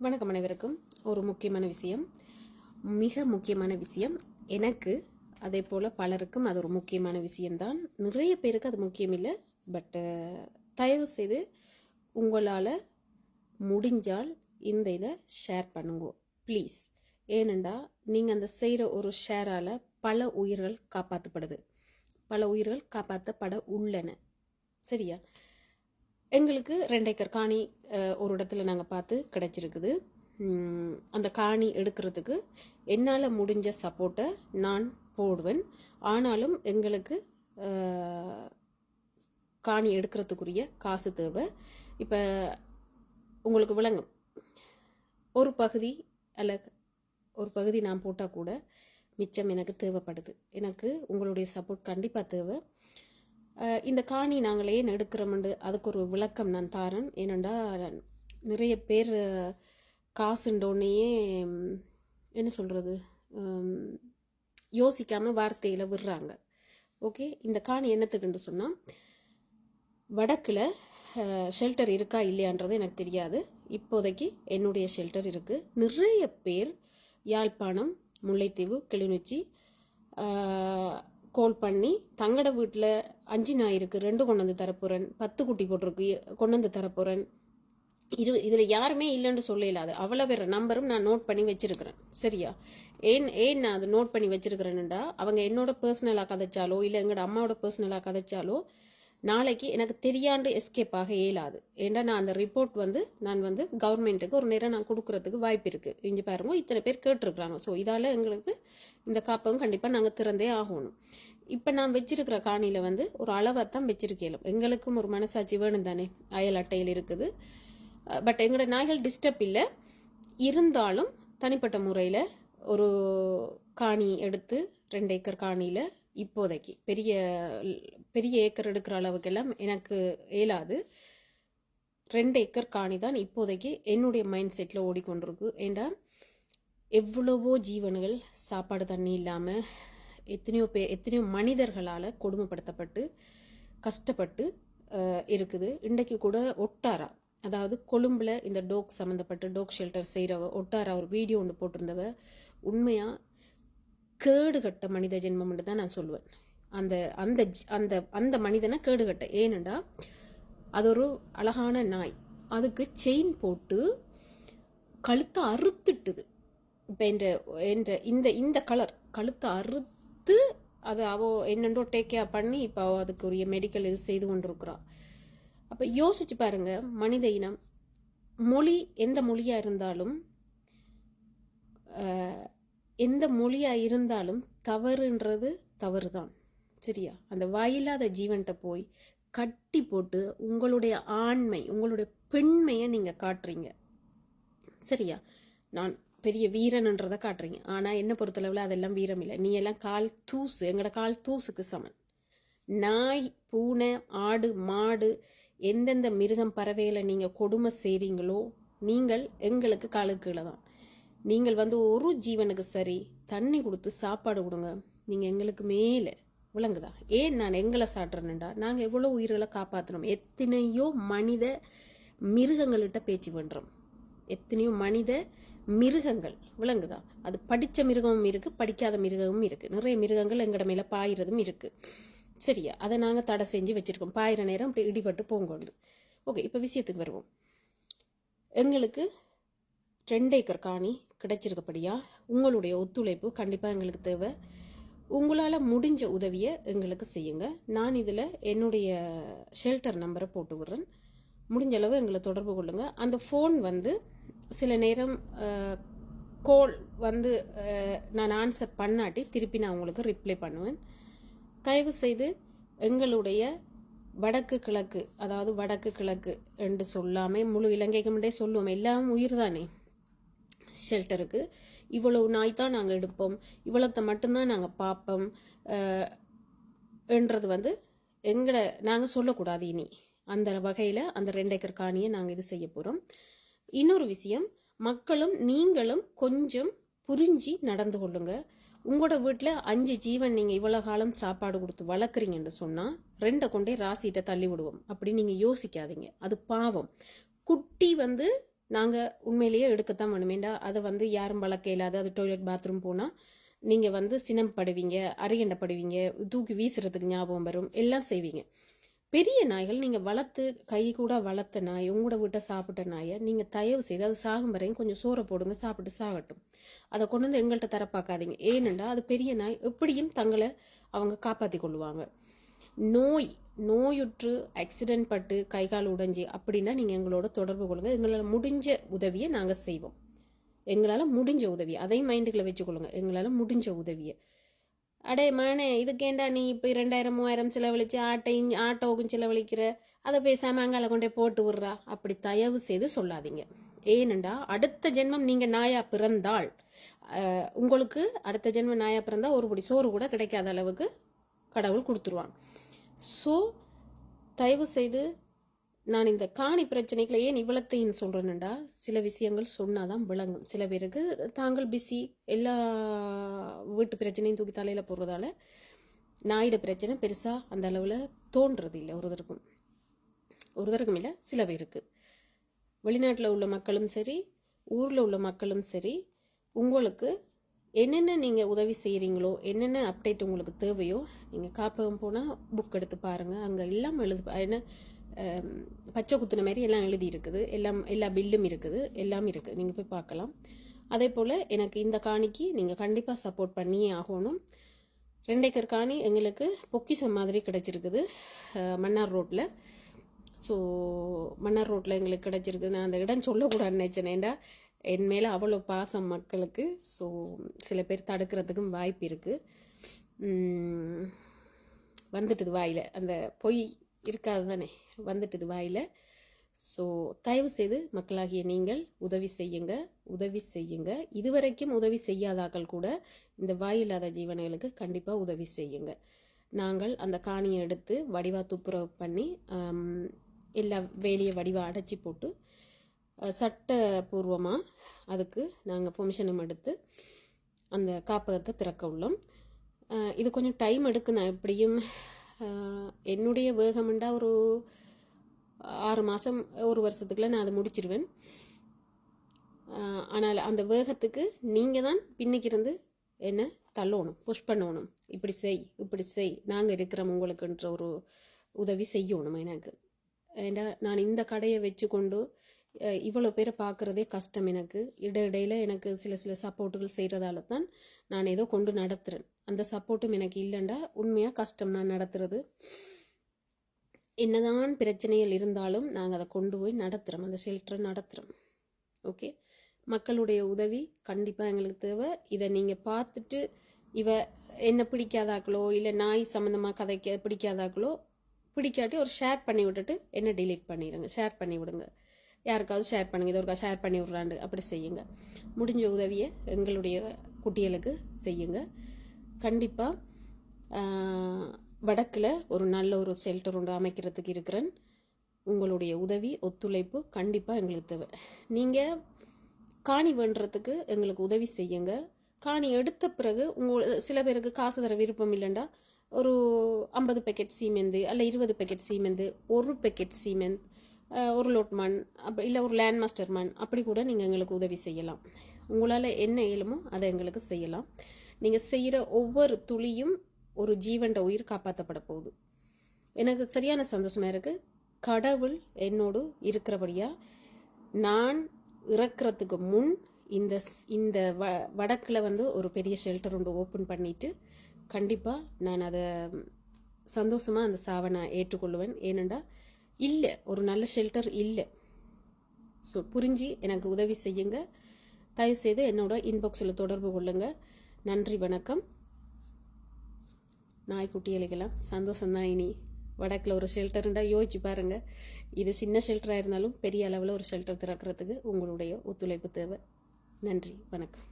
வணக்கம் அனைவருக்கும். ஒரு முக்கியமான விஷயம். மிக முக்கியமான விஷயம். எனக்கு அதே போல் பலருக்கும் அது ஒரு முக்கியமான விஷயம்தான். நிறைய பேருக்கு அது முக்கியம் இல்லை பட்டு தயவு செய்து உங்களால் முடிஞ்சால் இந்த இதை ஷேர் பண்ணுங்க. ப்ளீஸ் ஏனெண்டா நீங்கள் அந்த செய்கிற ஒரு ஷேரால் பல உயிர்கள் காப்பாற்றப்படுது பல உயிர்கள் காப்பாற்றப்பட உள்ளன. சரியா? எங்களுக்கு ரெண்டு ஏக்கர் காணி ஒரு இடத்துல நாங்கள் பார்த்து கிடச்சிருக்குது. அந்த காணி எடுக்கிறதுக்கு என்னால் முடிஞ்ச சப்போர்ட்டை நான் போடுவேன். ஆனாலும் எங்களுக்கு காணி எடுக்கிறதுக்குரிய காசு தேவை. இப்போ உங்களுக்கு விளங்கும். ஒரு பகுதி அல்ல ஒரு பகுதி நான் போட்டால் கூட மிச்சம் எனக்கு தேவைப்படுது. எனக்கு உங்களுடைய சப்போர்ட் கண்டிப்பாக தேவை. இந்த காணி நாங்கள் ஏன் அதுக்கு ஒரு விளக்கம் நான் தாரேன். ஏனெண்டா நிறைய பேர் அஹ், என்ன சொல்கிறது யோசிக்காமல் வார்த்தையில் விடுறாங்க. ஓகே இந்த காணி என்னத்துக்குன்னு சொன்னால் வடக்கில் ஷெல்டர் இருக்கா இல்லையான்றது எனக்கு தெரியாது. இப்போதைக்கு என்னுடைய ஷெல்டர் இருக்குது நிறைய பேர் யாழ்ப்பாணம் முல்லைத்தீவு கிளிநொச்சி கோல் பண்ணி தங்கட வீட்டில் அஞ்சு நாய் இருக்குது ரெண்டு கொண்டு வந்து தரப்போகிறேன் பத்து குட்டி போட்டிருக்கு கொண்டு வந்து தரப்போகிறேன் இரு இதில் யாருமே இல்லைன்னு சொல்ல அது அவ்வளோ பேர் நம்பரும் நான் நோட் பண்ணி வச்சுருக்கிறேன். சரியா? ஏன் ஏன் நான் அது நோட் பண்ணி வச்சிருக்கிறேன்டா அவங்க என்னோட பர்சனலாக கதைச்சாலோ இல்லை எங்களோட அம்மாவோட பர்சனலாக கதைச்சாலோ நாளைக்கு எனக்கு தெரியாண்டு எஸ்கேப் ஆக இயலாது. ஏன்னா நான் அந்த ரிப்போர்ட் வந்து நான் வந்து கவர்மெண்ட்டுக்கு ஒரு நேரம் நான் கொடுக்கறதுக்கு வாய்ப்பு இருக்குது இங்கே பாருங்க இத்தனை பேர் கேட்டிருக்கிறாங்க. ஸோ இதால் எங்களுக்கு இந்த காப்பகம் கண்டிப்பாக நாங்கள் திறந்தே ஆகணும். இப்போ நான் வச்சிருக்கிற காணியில் வந்து ஒரு அளவை தான் வச்சிருக்கேன். எங்களுக்கும் ஒரு மனசாட்சி வேணும் தானே. அயல் அட்டையில் இருக்குது. பட் எங்களோட நாய்கள் டிஸ்டர்ப் இல்லை. இருந்தாலும் தனிப்பட்ட முறையில் ஒரு காணி எடுத்து ரெண்டு ஏக்கர் காணியில் இப்போதைக்கு பெரிய பெரிய ஏக்கர் எடுக்கிற அளவுக்கெல்லாம் எனக்கு இயலாது. ரெண்டு ஏக்கர் காணி தான் இப்போதைக்கு என்னுடைய மைண்ட் செட்டில் ஓடிக்கொண்டிருக்கு. ஏண்டா? எவ்வளவோ ஜீவன்கள் சாப்பாடு தண்ணி இல்லாமல் எத்தனையோ பேர் எத்தனையோ மனிதர்களால் கொடுமைப்படுத்தப்பட்டு கஷ்டப்பட்டு இருக்குது. இன்றைக்கு கூட ஒட்டாரா அதாவது கொழும்பில் இந்த டோக் சம்மந்தப்பட்ட டோக் ஷெல்டர் செய்கிறவ ஒட்டாரா ஒரு வீடியோ ஒன்று போட்டிருந்தவ உண்மையாக கேடுகட்ட மனித ஜென்மம்னு தான் நான் சொல்லுவேன் அந்த அந்த அந்த அந்த மனிதனை கேடுகட்ட. ஏனண்டா அது ஒரு அழகான நாய். அதுக்கு செயின் போட்டு கழுத்தை அறுத்துட்டுது. இப்போ என்ற என்ற இந்த இந்த கலர் கழுத்தை அறுத்து அது அவள் என்னென்றோ டேக் கேர் பண்ணி இப்போ அவள் அதுக்குரிய மெடிக்கல் இது செய்து கொண்டிருக்கிறாள் அப்போ யோசிச்சு பாருங்க மனித இனம் மொழி எந்த மொழியாக இருந்தாலும் எந்த மொழியாக இருந்தாலும் தவறுன்றது தவறு தான் சரியா அந்த வாயில்லாத ஜீவன்கிட்ட போய் கட்டி போட்டு உங்களுடைய ஆண்மை உங்களுடைய பெண்மையை நீங்கள் காட்டுறீங்க. சரியா? நான் பெரிய வீரன்ன்றதை காட்டுறீங்க. ஆனால் என்ன பொறுத்தளவில் அதெல்லாம் வீரம் இல்லை. நீ எல்லாம் கால் தூசு. எங்களோட கால் தூசுக்கு சமன். நாய் பூனை ஆடு மாடு எந்தெந்த மிருகம் பறவைகளை நீங்கள் கொடுமை செய்கிறீங்களோ நீங்கள் எங்களுக்கு காலுக்கு கீழே தான். நீங்கள் வந்து ஒரு ஜீவனுக்கு சரி தண்ணி கொடுத்து சாப்பாடு கொடுங்க. நீங்கள் எங்களுக்கு மேலே விளங்குதா ஏன் நான் எங்களை சாட்டுறேன்டா நாங்கள் எவ்வளோ உயிர்களை காப்பாற்றணும் எத்தனையோ மனித மிருகங்கள்கிட்ட பேச்சு பண்ணுறோம் எத்தனையோ மனித மிருகங்கள். விளங்குதா அது படித்த மிருகமும் இருக்குது படிக்காத மிருகமும் இருக்குது நிறைய மிருகங்கள் எங்கட மேலே பாயிறதும் இருக்குது சரியா? அதை நாங்கள் தடை செஞ்சு வச்சுருக்கோம். பாயிற நேரம் அப்படி இடிபட்டு போங்கொண்டு. ஓகே இப்போ விஷயத்துக்கு வருவோம். எங்களுக்கு ரெண்டு ஏக்கர் காணி கிடைச்சிருக்கப்படியா? உங்களுடைய ஒத்துழைப்பு கண்டிப்பாக எங்களுக்கு தேவை. உங்களால் முடிஞ்ச உதவியை எங்களுக்கு செய்யுங்க. நான் இதில் என்னுடைய ஷெல்டர் நம்பரை போட்டு விடுறேன். முடிஞ்ச அளவு எங்களை தொடர்பு கொள்ளுங்கள் அந்த ஃபோன் வந்து சில நேரம் கோல் வந்து நான் ஆன்சர் பண்ணாட்டி திருப்பி நான் உங்களுக்கு ரிப்ளை பண்ணுவேன். தயவு செய்து எங்களுடைய வடக்கு கிழக்கு அதாவது வடக்கு கிழக்கு என்று சொல்லாமல் முழு இலங்கைக்கு முன்னே சொல்லுவோம். எல்லாம் உயிர் தானே ஷெல்டருக்கு இவ்வளவு நாய் தான் நாங்கள் எடுப்போம். இவ்வளோத்தை மட்டும்தான் நாங்கள் பார்ப்போம் என்றது வந்து எங்களை நாங்கள் சொல்லக்கூடாது இனி. அந்த வகையில் அந்த ரெண்டு ஏக்கர் காணியை நாங்கள் இது செய்ய போகிறோம் இன்னொரு விஷயம் மக்களும் நீங்களும் கொஞ்சம் புரிஞ்சு நடந்து கொள்ளுங்க. உங்களோட வீட்டில் அஞ்சு ஜீவன் நீங்கள் இவ்வளோ காலம் சாப்பாடு கொடுத்து வளர்க்குறீங்கன்னு சொன்னால் ரெண்டை கொண்டே ராசிகிட்ட தள்ளி விடுவோம். அப்படி நீங்கள் யோசிக்காதீங்க. அது பாவம். குட்டி வந்து நாங்கள் உண்மையிலேயே எடுக்கத்தான் வேணுமேண்டா அதை வந்து யாரும் வளர்க்க இல்லாத அது டாய்லெட் பாத்ரூம் போனால் நீங்கள் வந்து சினம் படுவீங்க அரியண்டப்படுவீங்க தூக்கி வீசுறதுக்கு ஞாபகம் வரும் எல்லாம் செய்வீங்க. பெரிய நாய்கள் நீங்கள் வளர்த்து கை கூட வளர்த்த நாய் உங்களோட வீட்டை சாப்பிட்ட நாயை நீங்கள் தயவு செய்து அது சாகும் வரையும் கொஞ்சம் சோறை போடுங்க சாப்பிட்டு சாகட்டும். அதை கொண்டு வந்து எங்கள்கிட்ட தர பார்க்காதீங்க ஏனெண்டா அது பெரிய நாய் எப்படியும் தங்களை அவங்க காப்பாற்றி கொள்ளுவாங்க. நோய் நோயுற்று ஆக்சிடென்ட் பட்டு கை கால் உடைஞ்சி அப்படின்னா நீங்கள் எங்களோட தொடர்பு கொள்ளுங்க. எங்களால் முடிஞ்ச உதவியை நாங்கள் செய்வோம். எங்களால் முடிஞ்ச உதவி அதையும் மைண்டுக்குள்ள வச்சுக்கொள்ளுங்க எங்களால் முடிஞ்ச உதவியை. அடே மானே இதுக்கேண்டா நீ இப்போ ரெண்டாயிரம் மூவாயிரம் செலவழிச்சு ஆட்டையும் ஆட்டோவுக்கும் செலவழிக்கிற? அதை பேசாமல் அங்கால கொண்டே போட்டு விட்றா? அப்படி தயவு செய்து சொல்லாதீங்க. ஏனெண்டா அடுத்த ஜென்மம் நீங்கள் நாயா பிறந்தால் உங்களுக்கு அடுத்த ஜென்மம் நாயா பிறந்தால் ஒரு படி சோறு கூட கிடைக்காத அளவுக்கு கடவுள் கொடுத்துருவான் ஸோ தயவு செய்து நான் இந்த காணி பிரச்சனைகளை ஏன் இவ்வளத்தையும் சொல்கிறேன்டா சில விஷயங்கள் சொன்னால் தான் விளங்கும். சில பேருக்கு தாங்கள் பிஸி எல்லா வீட்டு பிரச்சனையும் தூக்கி தலையில் போடுறதால நாயிட பிரச்சனை பெருசாக அந்த அளவில் தோன்றது இல்லை ஒருத்தருக்கும் ஒருத்தருக்கும் இல்லை சில பேருக்கு. வெளிநாட்டில் உள்ள மக்களும் சரி ஊரில் உள்ள மக்களும் சரி உங்களுக்கு என்னென்ன நீங்கள் உதவி செய்கிறீங்களோ என்னென்ன அப்டேட் உங்களுக்கு தேவையோ நீங்கள் காப்பகம் போனால் புக் எடுத்து பாருங்கள் அங்கே எல்லாம் எழுது என்ன பச்சை குத்துன மாதிரி எல்லாம் எழுதி இருக்குது. எல்லாம் எல்லா பில்லும் இருக்குது. எல்லாம் இருக்குது நீங்கள் போய் பார்க்கலாம். அதே போல் எனக்கு இந்த காணிக்கு நீங்கள் கண்டிப்பாக சப்போர்ட் பண்ணியே ஆகணும். ரெண்டேக்கர் காணி எங்களுக்கு பொக்கிசம் மாதிரி கிடச்சிருக்குது மன்னார் ரோட்டில் ஸோ மன்னார் ரோட்டில் எங்களுக்கு கிடச்சிருக்கு நான் அந்த இடம் சொல்லக்கூடாதுன்னு நினச்சேன் ஏன்டா என் மேலே அவ்வளோ பாசம் மக்களுக்கு. ஸோ சில பேர் தடுக்கிறதுக்கும் வாய்ப்பு இருக்குது வந்துட்டுது வாயில். அந்த பொய் இருக்காது தானே? வந்துட்டுது வாயில். ஸோ தயவு செய்து மக்களாகிய நீங்கள் உதவி செய்யுங்க. உதவி செய்யுங்க. இதுவரைக்கும் உதவி செய்யாதாக்கள் கூட இந்த வாயில்லாத ஜீவனைகளுக்கு கண்டிப்பாக உதவி செய்யுங்க. நாங்கள் அந்த காணியை எடுத்து வடிவா துப்புரவு பண்ணி எல்லா வேலையை வடிவா அடைச்சி போட்டு சட்டபூர்வமாக அதுக்கு நாங்கள் பெர்மிஷனும் எடுத்து அந்த காப்பகத்தை திறக்க உள்ளோம். இது கொஞ்சம் டைம் எடுக்கு நான் எப்படியும் என்னுடைய வேகம்ண்டா ஒரு ஆறு மாதம் ஒரு வருஷத்துக்குள்ள நான் அதை முடிச்சிருவேன். ஆனால் அந்த வேகத்துக்கு நீங்கள் தான் பின்னிக்கு இருந்து என்னை தள்ளணும் புஷ் பண்ணணும். இப்படி செய் இப்படி செய். நாங்கள் இருக்கிறோம் உங்களுக்குன்ற ஒரு உதவி செய்யணும் எனக்கு. ஏண்டா நான் இந்த கடையை வச்சு கொண்டு இவ்வளோ பேரை பார்க்குறதே கஷ்டம் எனக்கு. இடையிடையில் எனக்கு சில சில சப்போர்ட்டுகள் செய்கிறதால தான் நான் ஏதோ கொண்டு நடத்துகிறேன் அந்த சப்போர்ட்டும் எனக்கு இல்லைண்டா. உண்மையாக கஷ்டம் நான் நடத்துறது. என்னதான் பிரச்சனைகள் இருந்தாலும் நாங்கள் அதை கொண்டு போய் நடத்துகிறோம் அந்த ஷெல்டரை நடத்துகிறோம் ஓகே? மக்களுடைய உதவி கண்டிப்பாக எங்களுக்கு தேவை. இதை நீங்கள் பார்த்துட்டு இவ என்ன பிடிக்காதாக்களோ இல்லை நாய் சம்மந்தமாக கதைக்க பிடிக்காதாக்களோ பிடிக்காட்டி ஒரு ஷேர் பண்ணி விட்டுட்டு என்ன டிலீட் பண்ணிடுங்க ஷேர் பண்ணி விடுங்க. யாருக்காவது ஷேர் பண்ணுங்க. இது ஒருக்கா ஷேர் பண்ணி விட்றாண்டு. அப்படி செய்யுங்க. முடிஞ்ச உதவியை எங்களுடைய குட்டிகளுக்கு செய்யுங்க. கண்டிப்பாக வடக்கில் ஒரு நல்ல ஒரு ஷெல்டர் ஒன்று அமைக்கிறதுக்கு இருக்கிறேன். உங்களுடைய உதவி ஒத்துழைப்பு கண்டிப்பாக எங்களுக்கு தேவை. நீங்கள் காணி வேண்டுறதுக்கு எங்களுக்கு உதவி செய்யுங்க. காணி எடுத்த பிறகு உங்கள் சில பேருக்கு காசு தர விருப்பம் இல்லைண்டா. ஒரு ஐம்பது பேக்கெட் சீமெந்து அல்ல இருபது பேக்கெட் சீமெந்து ஒரு பேக்கெட் சீமெந்த் ஒரு லோட் அப்படி இல்லை ஒரு லேண்ட் மாஸ்டர் மண் அப்படி கூட நீங்கள் எங்களுக்கு உதவி செய்யலாம். உங்களால் என்ன இயலுமோ அதை எங்களுக்கு செய்யலாம். நீங்கள் செய்கிற ஒவ்வொரு துளியும் ஒரு ஜீவன்ட உயிர் காப்பாற்றப்பட போகுது. எனக்கு சரியான சந்தோஷமாக இருக்குது கடவுள் என்னோடு இருக்கிறபடியாக நான் இறக்கிறதுக்கு முன் இந்த ஸ்- இந்த வ வடக்கில் வந்து ஒரு பெரிய ஷெல்டர் ஒன்று ஓப்பன் பண்ணிவிட்டு கண்டிப்பாக நான் அதை சந்தோஷமாக அந்த சாவை நான் ஏற்றுக்கொள்ளுவேன். ஏனென்றால் இல்லை ஒரு நல்ல ஷெல்டர் இல்லை. ஸோ புரிஞ்சு எனக்கு உதவி செய்யுங்க. தயவுசெய்து என்னோட இன்பாக்ஸில் தொடர்பு கொள்ளுங்கள் நன்றி வணக்கம். நாய்க்குட்டிகளுக்கெல்லாம் சந்தோஷம்தான் இனி. வடக்கில் ஒரு ஷெல்டருண்டா யோசிச்சு பாருங்கள் இது சின்ன ஷெல்டராக இருந்தாலும் பெரிய அளவில் ஒரு ஷெல்டர் திறக்கிறதுக்கு உங்களுடைய ஒத்துழைப்பு தேவை. நன்றி வணக்கம்.